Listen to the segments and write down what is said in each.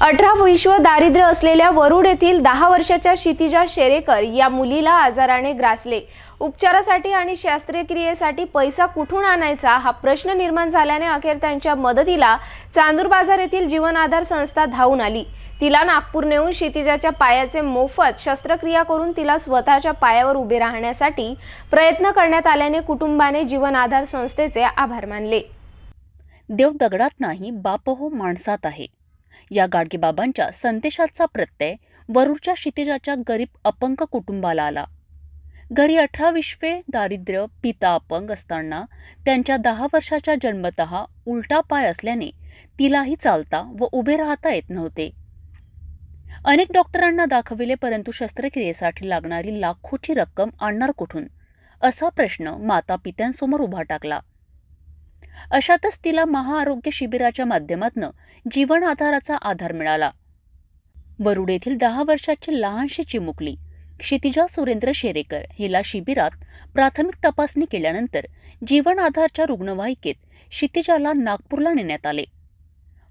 अठरा विश्व दारिद्र्य असलेल्या वरुड येथील दहा वर्षाच्या क्षितिजा शेरेकर या मुलीला आजाराने ग्रासले. उपचारासाठी आणि शस्त्रक्रियेसाठी पैसा कुठून आणायचा हा प्रश्न निर्माण झाल्याने अखेर त्यांच्या मदतीला चांदूर बाजार येथील जीवन आधार संस्था धावून आली. तिला नागपूर नेऊन क्षितिजाच्या पायाचे मोफत शस्त्रक्रिया करून तिला स्वतःच्या पायावर उभे राहण्यासाठी प्रयत्न करण्यात आल्याने कुटुंबाने जीवन आधार संस्थेचे आभार मानले. देव दगडात नाही बाप हो माणसात आहे. या गाडगेबाबांच्या संदेशाचा प्रत्यय वरूडच्या क्षितिजाच्या गरीब अपंग कुटुंबाला आला. घरी अठरा विश्वे दारिद्र्य पिता अपंग असताना त्यांच्या दहा वर्षाच्या जन्मत उलटा पाय असल्याने तिलाही चालता व उभे राहता येत नव्हते. अनेक डॉक्टरांना दाखविले परंतु शस्त्रक्रियेसाठी लागणारी लाखोची रक्कम आणणार कुठून? असा प्रश्न माता पित्यांसमोर उभा टाकला. अशातच तिला महाआरोग्य शिबिराच्या माध्यमातून जीवन आधाराचा आधार मिळाला. वरुड येथील दहा वर्षाची लहानशी चिमुकली क्षितिजा सुरेंद्र शेरेकर हिला शिबिरात प्राथमिक तपासणी केल्यानंतर जीवन आधारच्या रुग्णवाहिकेत क्षितिजाला नागपूरला नेण्यात आले.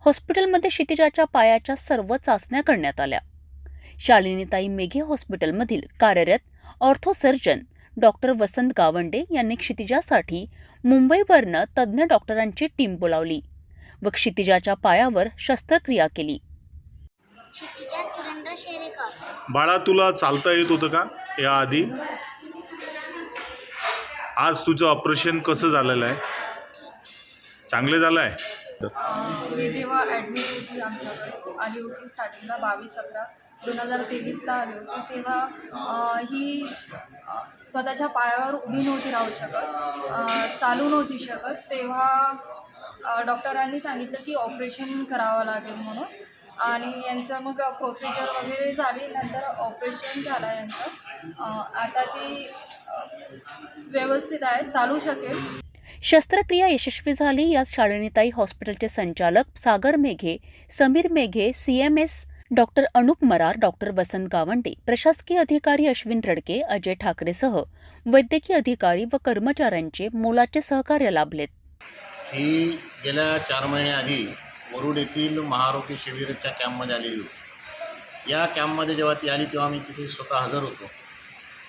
हॉस्पिटलमध्ये क्षितिजाच्या पायाच्या सर्व चाचण्या करण्यात आल्या. शालिनीताई मेघे हॉस्पिटलमधील कार्यरत ऑर्थोसर्जन डॉक्टर वसंत गावंडे यांनी क्षितिजासाठी मुंबईवरनं तज्ज्ञ डॉक्टरांची टीम बोलावली व क्षितिजाच्या पायावर शस्त्रक्रिया केली. बाळा तुला चालता येत होतं का या आधी आज तुझं ऑपरेशन कसं झालेलं आहे? चांगलं झालं आहे हे जेव्हा ॲडमिट होती आमच्याकडे आली होती स्टार्टिंगला बावीस अकरा. दोन हजार तेवीसला आली होती तेव्हा ही स्वतःच्या पायावर उभी नव्हती राहू शकत चालू नव्हती शकत. तेव्हा डॉक्टरांनी सांगितलं की ऑपरेशन करावं लागेल म्हणून. आणि यांचं मग प्रोसिजर वगैरे झाली नंतर ऑपरेशन झालं यांचं. आता ती व्यवस्थित आहे चालू शकेल. शस्त्रक्रिया यशस्वी झाली यात शालिनीताई हॉस्पिटलचे संचालक Sagar Meghe Samir Meghe C M S doctor Anup Marar doctor Vasant Gawande प्रशासकीय अधिकारी अश्विन रडके अजय ठाकरेसह वैद्यकीय अधिकारी व कर्मचाऱ्यांचे मोलाचे सहकार्य लाभलेत. ही गेल्या चार महिन्याआधी वरुड येथील महारोग्य शिबिरच्या कॅम्पमध्ये आलेली होती. या कॅम्पमध्ये जेव्हा ती आली तेव्हा मी तिथे स्वतः हजर होतो.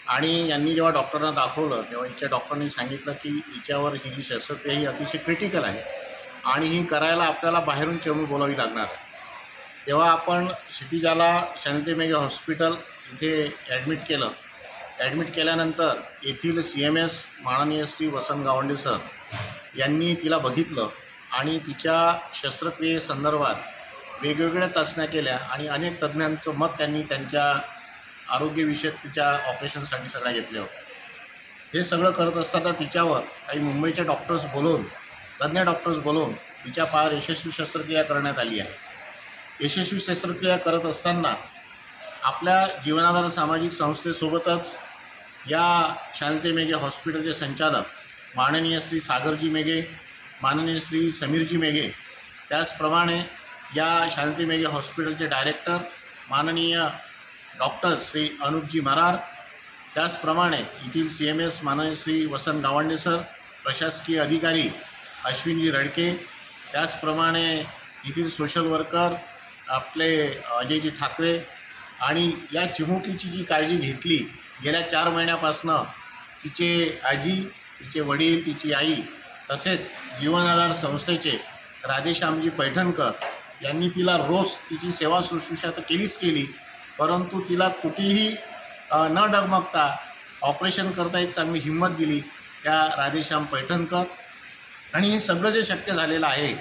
आणि यांनी जेव्हा डॉक्टरांना दाखवलं तेव्हा हिच्या डॉक्टरांनी सांगितलं की हिच्यावर ही जी शस्त्रक्रिया ही अतिशय क्रिटिकल आहे आणि ही करायला आपल्याला बाहेरून चेंबूर बोलावी लागणार आहे. तेव्हा आपण क्षितिजाला शांती मेघे हॉस्पिटल इथे ॲडमिट केलं. ॲडमिट केल्यानंतर येथील सी एम एस माननीय श्री वसंत गावंडे सर यांनी तिला बघितलं आणि तिच्या शस्त्रक्रियेसंदर्भात वेगवेगळ्या चाचण्या केल्या आणि अनेक तज्ज्ञांचं मत त्यांनी त्यांच्या आरोग्यविषयक तिच्या ऑपरेशनसाठी सगळ्या घेतल्या होत्या. हे सगळं करत असताना तिच्यावर काही मुंबईच्या डॉक्टर्स बोलवून तज्ज्ञ डॉक्टर्स बोलवून तिच्या पायावर यशस्वी शस्त्रक्रिया करण्यात आली आहे. यशस्वी शस्त्रक्रिया करत असताना आपल्या जीवनाधार सामाजिक संस्थेसोबतच या शांती मेघे हॉस्पिटलचे संचालक माननीय श्री सागरजी मेघे माननीय श्री समीरजी मेघे त्याचप्रमाणे या शांती मेघे हॉस्पिटलचे डायरेक्टर माननीय डॉक्टर श्री अनुपजी मरार त्याचप्रमाणे येथील सी एम एस माननीय श्री वसंत गावंडे सर प्रशासकीय अधिकारी अश्विनजी रडके त्याचप्रमाणे येथील सोशल वर्कर आपले अजयजी ठाकरे आणि या चिमुकीची जी काळजी घेतली गेल्या चार महिन्यापासनं तिचे आजी तिचे वडील तिची आई तसेच जीवन आधार संस्थेचे राधेश्यामजी पैठणकर यांनी तिला रोज तिची सेवा शुश्रूषा तर केलीच केली परंतु तिला कुठेही न डगमगता ऑपरेशन करता एक चांगली हिंमत दिली त्या राधेश्याम पैठणकर. आणि हे सगळं जे शक्य झालेलं आहे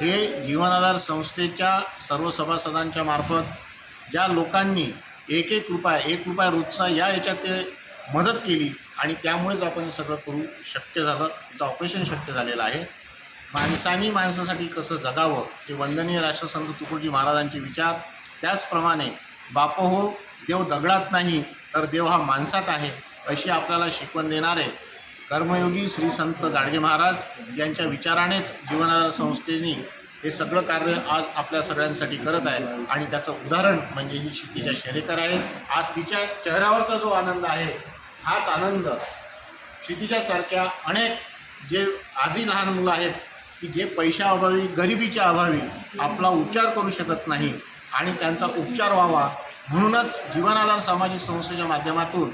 हे जीवनाधार संस्थेच्या सर्व सभासदांच्या मार्फत ज्या लोकांनी एक एक रुपया एक रुपया रोजचा या याच्यात ते मदत केली आणि त्यामुळेच आपण सगळं करू शक्य झालं तिचं ऑपरेशन शक्य झालेलं आहे. माणसानी माणसासाठी कसं जगावं ते वंदनीय राष्ट्रसंत तुकडोजी महाराजांचे विचार. त्याचप्रमाणे बाप हो देव दगडात नाही तर देव हा माणसात आहे अशी आपल्याला शिकवण देणारे कर्मयोगी श्री संत गाडगे महाराज यांच्या विचारानेच जीवनाधार संस्थेने हे सगळं कार्य आज आपल्या सगळ्यांसाठी करत आहे आणि त्याचं उदाहरण म्हणजे ही क्षितिजा शेरेकर आहे आज तिच्या चेहऱ्यावरचा जो आनंद आहे हाच आनंद क्षितिजासारख्या अनेक जे आजही लहान मुलं आहेत की जे पैशाअभावी गरिबीच्या अभावी आपला उपचार करू शकत नाही आणि त्यांचा उपचार व्हावा म्हणूनच जीवनाधार सामाजिक संस्थेच्या माध्यमातून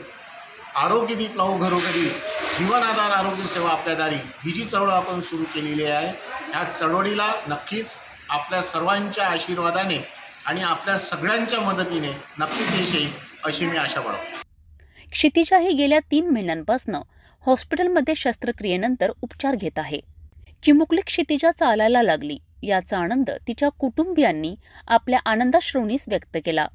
आरोग्य दीप लावू घरोघरी जीवनाधार आरोग्य सेवा आपल्या दारी. ही जी चळवळ आपण सुरू केलेली आहे ह्या चळवळीला नक्कीच आपल्या सर्वांच्या आशीर्वादाने आणि आपल्या सगळ्यांच्या मदतीने नक्कीच यश येईल अशी मी आशा बाळगतो. क्षितिजा ही गेल्या तीन महिन्यांपासून हॉस्पिटलमध्ये शस्त्रक्रियेनंतर उपचार घेत आहे. चिमुकली क्षितिजा चालायला लागली याचा आनंद तिच्या कुटुंबियांनी आपल्या आनंदाश्रोणीस व्यक्त केला.